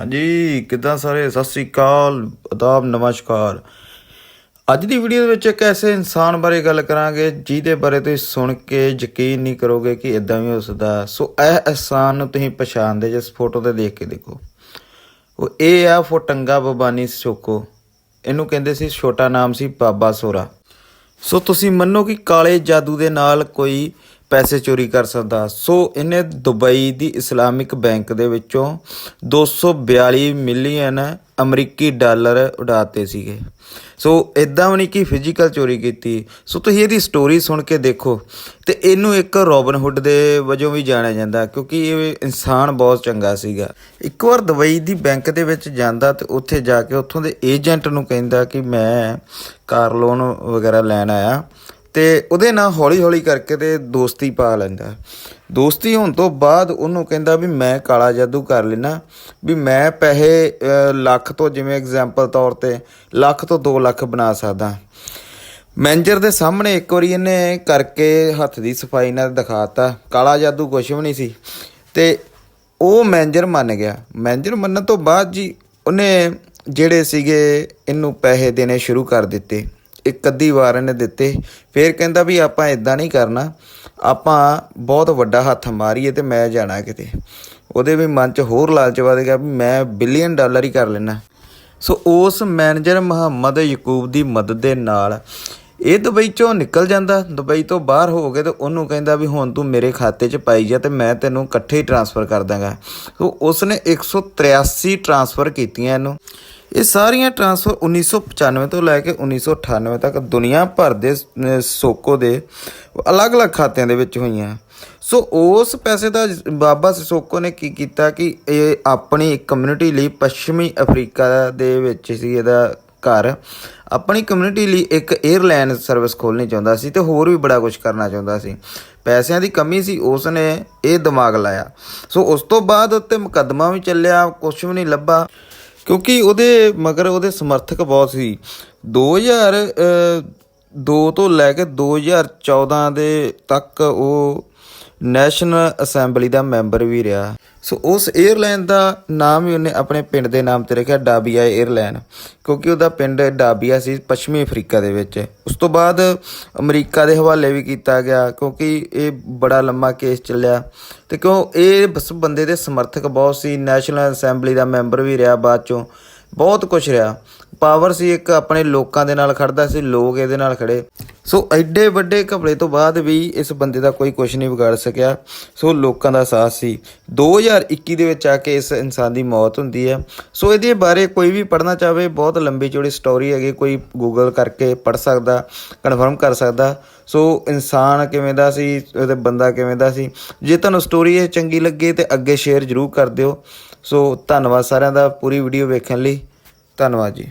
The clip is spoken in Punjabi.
ਹਾਂਜੀ, ਕਿਦਾਂ ਸਾਰੇ? ਸਤਿ ਸ੍ਰੀ ਅਕਾਲ ਆਦਾਬ ਨਮਸਕਾਰ। ਅੱਜ ਦੀ ਵੀਡੀਓ ਦੇ ਵਿੱਚ ਇੱਕ ਐਸੇ ਇਨਸਾਨ ਬਾਰੇ ਗੱਲ ਕਰਾਂਗੇ, ਜਿਹਦੇ ਬਾਰੇ ਤੁਸੀਂ ਸੁਣ ਕੇ ਯਕੀਨ ਨਹੀਂ ਕਰੋਗੇ ਕਿ ਇਦਾਂ ਵੀ ਹੋ ਸਕਦਾ ਸੋ, ਇਹ ਇਨਸਾਨ ਨੂੰ ਤੁਸੀਂ ਪਛਾਣਦੇ ਜਿਸ ਫੋਟੋ ਤੇ ਦੇਖ ਕੇ ਦੇਖੋ। ਉਹ ਇਹ ਆ, ਫੋਟੰਗਾ ਬਬਾਨੀ ਸ਼ੋਕੋ ਇਹਨੂੰ ਕਹਿੰਦੇ ਸੀ, ਛੋਟਾ ਨਾਮ ਸੀ ਬਾਬਾ ਸੋਰਾ ਸੋ, ਤੁਸੀਂ ਮੰਨੋ ਕਿ ਕਾਲੇ ਜਾਦੂ ਦੇ ਨਾਲ ਕੋਈ ਪੈਸੇ ਚੋਰੀ ਕਰ ਸਕਦਾ। ਸੋ ਇਹਨੇ ਦੁਬਈ ਦੀ ਇਸਲਾਮਿਕ ਬੈਂਕ ਦੇ ਵਿੱਚੋਂ 242 ਮਿਲੀਅਨ ਅਮਰੀਕੀ ਡਾਲਰ ਉਡਾਤੇ ਸੀਗੇ। ਸੋ ਇਦਾਂ ਵੀ ਨਹੀਂ ਕਿ ਫਿਜ਼ੀਕਲ ਚੋਰੀ ਕੀਤੀ। ਸੋ ਤੁਸੀਂ ਇਹਦੀ ਸਟੋਰੀ ਸੁਣ ਕੇ ਦੇਖੋ ਤੇ ਇਹਨੂੰ ਇੱਕ ਰੋਬਨ ਹੁੱਡ ਦੇ ਵਜੋਂ ਵੀ ਜਾਣਿਆ ਜਾਂਦਾ ਕਿਉਂਕਿ ਇਹ ਇਨਸਾਨ ਬਹੁਤ ਚੰਗਾ ਸੀਗਾ। ਇੱਕ ਵਾਰ ਦੁਬਈ ਦੀ ਬੈਂਕ ਦੇ ਵਿੱਚ ਜਾਂਦਾ ਤੇ ਉੱਥੇ ਜਾ ਕੇ ਉੱਥੋਂ ਦੇ ਏਜੰਟ ਨੂੰ ਕਹਿੰਦਾ ਕਿ ਮੈਂ ਕਾਰ ਲੋਨ ਵਗੈਰਾ ਲੈਣ ਆਇਆ। ਤੇ ਉਹਦੇ ਨਾਲ ਹੌਲੀ ਹੌਲੀ ਕਰਕੇ ਤੇ ਦੋਸਤੀ ਪਾ ਲੈਂਦਾ। ਦੋਸਤੀ ਹੋਣ ਤੋਂ ਬਾਅਦ ਉਹਨੂੰ ਕਹਿੰਦਾ ਵੀ ਮੈਂ ਕਾਲਾ ਜਾਦੂ ਕਰ ਲੈਣਾ ਵੀ ਮੈਂ ਪੈਸੇ ਲੱਖ ਤੋਂ ਜਿਵੇਂ ਐਗਜ਼ਾਮਪਲ ਤੌਰ ਤੇ ਲੱਖ ਤੋਂ 2 ਲੱਖ ਬਣਾ ਸਕਦਾ। ਮੈਨੇਜਰ ਦੇ ਸਾਹਮਣੇ ਇੱਕ ਵਾਰੀ ਇਹਨੇ ਕਰਕੇ ਹੱਥ ਦੀ ਸਫ਼ਾਈ ਨਾਲ ਦਿਖਾਤਾ। ਕਾਲਾ ਜਾਦੂ ਕੁਛ ਵੀ ਨਹੀਂ ਸੀ। ਤੇ ਉਹ ਮੈਨੇਜਰ ਮੰਨ ਗਿਆ। ਮੈਨੇਜਰ ਮੰਨਣ ਤੋਂ ਬਾਅਦ ਜੀ ਉਹਨੇ ਜਿਹੜੇ ਸੀਗੇ ਇਹਨੂੰ ਪੈਸੇ ਦੇਣੇ ਸ਼ੁਰੂ ਕਰ ਦਿੱਤੇ। ਇੱਕ ਅੱਧੀ ਵਾਰ ਇਹਨੇ ਦਿੱਤੇ। ਫਿਰ ਕਹਿੰਦਾ ਵੀ ਆਪਾਂ ਇਦਾਂ ਨਹੀਂ ਕਰਨਾ। ਆਪਾਂ ਬਹੁਤ ਵੱਡਾ ਹੱਥ ਮਾਰੀਏ ਤੇ ਮੈਂ ਜਾਣਾ ਕਿਤੇ। ਉਹਦੇ ਵੀ ਮਨ 'ਚ ਹੋਰ ਲਾਲਚ ਵਧ ਗਿਆ ਵੀ ਮੈਂ ਬਿਲੀਅਨ ਡਾਲਰ ਹੀ ਕਰ ਲੈਣਾ ਸੋ ਉਸ ਮੈਨੇਜਰ ਮੁਹੰਮਦ ਯਕੂਬ ਦੀ ਮਦਦ ਦੇ ਨਾਲ ਇਹ ਦੁਬਈ ਚੋਂ ਨਿਕਲ ਜਾਂਦਾ। ਦੁਬਈ ਤੋਂ ਬਾਹਰ ਹੋ ਕੇ ਤੇ ਉਹਨੂੰ ਕਹਿੰਦਾ ਵੀ ਹੁਣ ਤੂੰ ਮੇਰੇ ਖਾਤੇ 'ਚ ਪਾਈ ਜਾ ਤੇ ਮੈਂ ਤੈਨੂੰ ਇਕੱਠੇ ਹੀ ਟਰਾਂਸਫਰ ਕਰ ਦਾਂਗਾ। ਸੋ ਉਸਨੇ 183 ਟ੍ਰਾਂਸਫਰ ਕੀਤੀਆਂ ਇਹਨੂੰ। ਇਹ ਸਾਰੀਆਂ ਟਰਾਂਸਫਰ 1995 ਤੋਂ ਲੈ ਕੇ 1998 ਤੱਕ ਦੁਨੀਆ ਭਰ ਦੇ ਸੋਕੋ ਦੇ ਅਲੱਗ-ਅਲੱਗ ਖਾਤਿਆਂ ਦੇ ਵਿੱਚ ਹੋਈਆਂ। ਸੋ ਉਸ ਪੈਸੇ ਦਾ ਬਾਬਾ ਸਿਸੋਕੋ ਨੇ ਕੀ ਕੀਤਾ ਕਿ ਇਹ ਆਪਣੀ ਕਮਿਊਨਿਟੀ ਲਈ ਪੱਛਮੀ ਅਫਰੀਕਾ ਦੇ ਵਿੱਚ ਸੀ ਇਹਦਾ ਘਰ। ਆਪਣੀ ਕਮਿਊਨਿਟੀ ਲਈ ਇੱਕ 에ਅਰਲਾਈਨ ਸਰਵਿਸ ਖੋਲਣੀ ਚਾਹੁੰਦਾ ਸੀ ਤੇ ਹੋਰ ਵੀ ਬੜਾ ਕੁਝ ਕਰਨਾ ਚਾਹੁੰਦਾ ਸੀ। ਪੈਸਿਆਂ ਦੀ ਕਮੀ ਸੀ ਉਸ ਨੇ ਇਹ ਦਿਮਾਗ ਲਾਇਆ। ਸੋ ਉਸ ਤੋਂ ਬਾਅਦ ਉੱਤੇ ਮੁਕੱਦਮਾ ਵੀ ਚੱਲਿਆ ਕੁਝ ਵੀ ਨਹੀਂ ਲੱਭਾ। ਕਿਉਂਕਿ ਉਹਦੇ ਮਗਰ ਉਹਦੇ ਸਮਰਥਕ ਬਹੁਤ ਸੀ। 2002 ਤੋਂ ਲੈ ਕੇ 2014 ਦੇ ਤੱਕ ਉਹ ਨੈਸ਼ਨਲ ਅਸੈਂਬਲੀ ਦਾ ਮੈਂਬਰ ਵੀ ਰਿਹਾ। ਸੋ ਉਸ 에ਅਰਲਾਈਨ ਦਾ ਨਾਮ ਹੀ ਉਹਨੇ ਆਪਣੇ ਪਿੰਡ ਦੇ ਨਾਮ ਤੇ ਰੱਖਿਆ, ਡਾਬੀਆ 에ਅਰਲਾਈਨ ਕਿਉਂਕਿ ਉਹਦਾ ਪਿੰਡ ਡਾਬੀਆ ਸੀ ਪੱਛਮੀ ਅਫਰੀਕਾ ਦੇ ਵਿੱਚ। ਉਸ ਤੋਂ ਬਾਅਦ ਅਮਰੀਕਾ ਦੇ ਹਵਾਲੇ ਵੀ ਕੀਤਾ ਗਿਆ, ਕਿਉਂਕਿ ਇਹ ਬੜਾ ਲੰਮਾ ਕੇਸ ਚੱਲਿਆ। ਤੇ ਕਿਉਂ ਇਹ ਬਸ ਬੰਦੇ ਦੇ ਸਮਰਥਕ ਬਹੁਤ ਸੀ, ਨੈਸ਼ਨਲ ਅਸੈਂਬਲੀ ਦਾ ਮੈਂਬਰ ਵੀ ਰਿਹਾ ਬਾਅਦ ਚੋਂ। ਬਹੁਤ ਕੁਝ ਰਿਹਾ। ਪਾਵਰ ਸੀ ਇੱਕ ਆਪਣੇ ਲੋਕਾਂ ਦੇ ਨਾਲ ਖੜਦਾ ਸੀ, ਲੋਕ ਇਹਦੇ ਨਾਲ ਖੜੇ। ਸੋ ਐਡੇ ਵੱਡੇ ਘਪਲੇ ਤੋਂ ਬਾਅਦ ਵੀ ਇਸ ਬੰਦੇ ਦਾ ਕੋਈ ਕੁਝ ਨਹੀਂ ਵਿਗਾੜ ਸਕਿਆ। ਸੋ ਲੋਕਾਂ ਦਾ ਸਾਥ ਸੀ। 2021 ਦੇ ਵਿੱਚ ਆ ਕੇ ਇਸ ਇਨਸਾਨ ਦੀ ਮੌਤ ਹੁੰਦੀ ਹੈ। ਸੋ ਇਹਦੇ ਬਾਰੇ ਕੋਈ ਵੀ ਪੜ੍ਹਨਾ ਚਾਹਵੇ, ਬਹੁਤ ਲੰਬੀ ਚੌੜੀ ਸਟੋਰੀ ਹੈਗੀ, ਕੋਈ ਗੂਗਲ ਕਰਕੇ ਪੜ੍ਹ ਸਕਦਾ ਕਨਫਰਮ ਕਰ ਸਕਦਾ। ਸੋ ਇਨਸਾਨ ਕਿਵੇਂ ਦਾ ਸੀ, ਉਹਦੇ ਬੰਦਾ ਕਿਵੇਂ ਦਾ ਸੀ। ਜੇ ਤੁਹਾਨੂੰ ਸਟੋਰੀ ਇਹ ਚੰਗੀ ਲੱਗੇ ਤੇ ਅੱਗੇ ਸ਼ੇਅਰ ਜ਼ਰੂਰ ਕਰ ਦਿਓ। ਸੋ ਧੰਨਵਾਦ ਸਾਰਿਆਂ ਦਾ ਪੂਰੀ ਵੀਡੀਓ ਵੇਖਣ ਲਈ। ਧੰਨਵਾਦ ਜੀ।